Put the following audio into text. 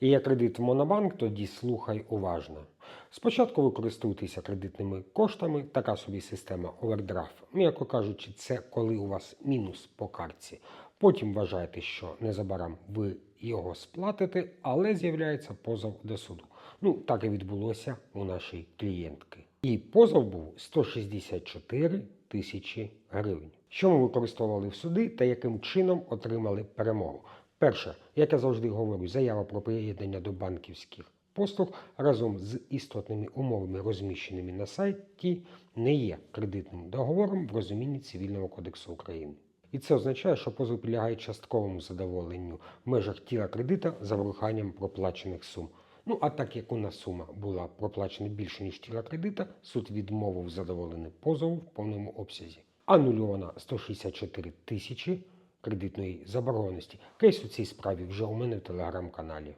І є кредит в Монобанк, тоді слухай уважно. Спочатку ви користуєтеся кредитними коштами, така собі система овердрафт. М'яко кажучи, це коли у вас мінус по картці. Потім вважаєте, що незабаром ви його сплатите, але з'являється позов до суду. Ну, так і відбулося у нашої клієнтки. І позов був 164 тисячі гривень. Що ми використовували в суди та яким чином отримали перемогу? Перше, як я завжди говорю, заява про приєднання до банківських послуг разом з істотними умовами, розміщеними на сайті, не є кредитним договором в розумінні Цивільного кодексу України. І це означає, що позов підлягає частковому задоволенню в межах тіла кредита за врахуванням проплачених сум. Ну а так як у нас сума була проплачена більше, ніж тіла кредита, суд відмовив задоволений позову в повному обсязі. Анульовано 164 тисячі кредитної заборгованості. Кейс у цій справі вже у мене в телеграм-каналі.